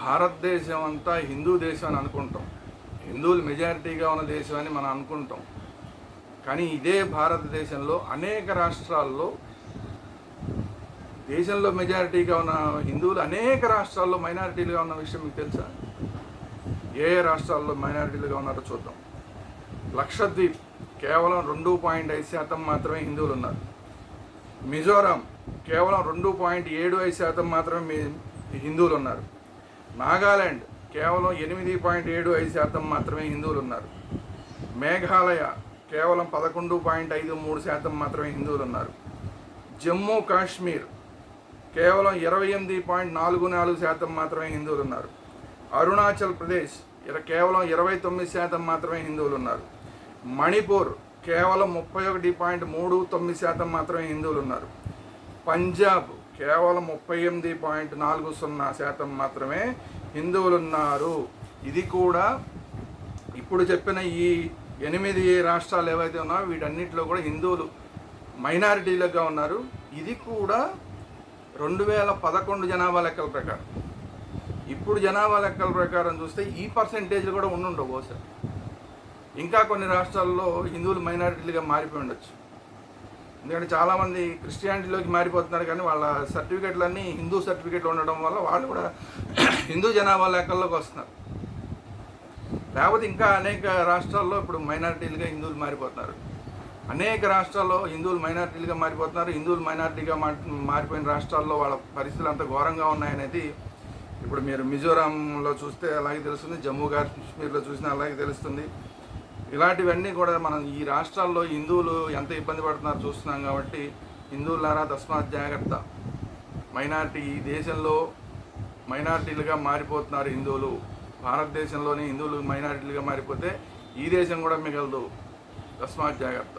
భారతదేశం అంతా హిందూ దేశం అని అనుకుంటాం. హిందువులు మెజారిటీగా ఉన్న దేశం అని మనం అనుకుంటాం. కానీ ఇదే భారతదేశంలో అనేక రాష్ట్రాల్లో దేశంలో మెజారిటీగా ఉన్న హిందువులు అనేక రాష్ట్రాల్లో మైనారిటీలుగా ఉన్న విషయం మీకు తెలుసా? ఏ ఏ రాష్ట్రాల్లో మైనారిటీలుగా ఉన్నారో చూద్దాం. లక్షద్వీప్ కేవలం రెండు పాయింట్ ఐదు శాతం మాత్రమే హిందువులు ఉన్నారు. మిజోరాం కేవలం రెండు పాయింట్ ఏడు ఐదు శాతం మాత్రమే హిందువులు ఉన్నారు. నాగాలాండ్ కేవలం ఎనిమిది పాయింట్ ఏడు ఐదు శాతం మాత్రమే హిందువులు ఉన్నారు మేఘాలయ కేవలం పదకొండు పాయింట్ ఐదు మూడు శాతం మాత్రమే హిందువులు ఉన్నారు జమ్మూ కాశ్మీర్ కేవలం ఇరవై ఎనిమిది పాయింట్ నాలుగు నాలుగు శాతం మాత్రమే హిందువులు ఉన్నారు అరుణాచల్ ప్రదేశ్ కేవలం ఇరవై తొమ్మిది శాతం మాత్రమే హిందువులు ఉన్నారు మణిపూర్ కేవలం ముప్పై ఒకటి పాయింట్ మూడు తొమ్మిది శాతం మాత్రమే హిందువులు ఉన్నారు పంజాబ్ కేవలం ముప్పై ఎనిమిది పాయింట్ నాలుగు సున్నా శాతం మాత్రమే హిందువులు ఉన్నారు ఇది కూడా ఇప్పుడు చెప్పిన ఈ ఎనిమిది రాష్ట్రాలు ఏవైతే ఉన్నాయో వీటన్నిటిలో కూడా హిందువులు మైనారిటీలుగా ఉన్నారు. ఇది కూడా రెండు వేల పదకొండు జనాభా లెక్కల ప్రకారం. ఇప్పుడు జనాభా లెక్కల ప్రకారం చూస్తే ఈ పర్సెంటేజ్లు కూడా ఉండుండవు బహుశా. ఇంకా కొన్ని రాష్ట్రాల్లో హిందువులు మైనారిటీలుగా మారిపోయి ఉండొచ్చు. ఎందుకంటే చాలామంది క్రిస్టియానిటీలోకి మారిపోతున్నారు కానీ వాళ్ళ సర్టిఫికెట్లన్నీ హిందూ సర్టిఫికెట్లు ఉండడం వల్ల వాళ్ళు కూడా హిందూ జనాభా లెక్కల్లోకి వస్తున్నారు. లేకపోతే ఇంకా అనేక రాష్ట్రాల్లో ఇప్పుడు మైనారిటీలుగా హిందువులు మారిపోతున్నారు. అనేక రాష్ట్రాల్లో హిందువులు మైనారిటీలుగా మారిపోతున్నారు. హిందువులు మైనారిటీగా మారిపోయిన రాష్ట్రాల్లో వాళ్ళ పరిస్థితులు అంత ఘోరంగా ఉన్నాయనేది ఇప్పుడు మీరు మిజోరాంలో చూస్తే అలాగే తెలుస్తుంది. జమ్మూ కాశ్మీర్లో చూసినా అలాగే తెలుస్తుంది. ఇలాంటివన్నీ కూడా మనం ఈ రాష్ట్రాల్లో హిందువులు ఎంత ఇబ్బంది పడుతున్నారో చూస్తున్నాం కాబట్టి హిందువులారా తస్మాత్ జాగ్రత్త. మైనార్టీ ఈ దేశంలో మైనార్టీలుగా మారిపోతున్నారు హిందువులు. భారతదేశంలోనే హిందువులు మైనార్టీలుగా మారిపోతే ఈ దేశం కూడా మిగలదు. తస్మాత్ జాగ్రత్త.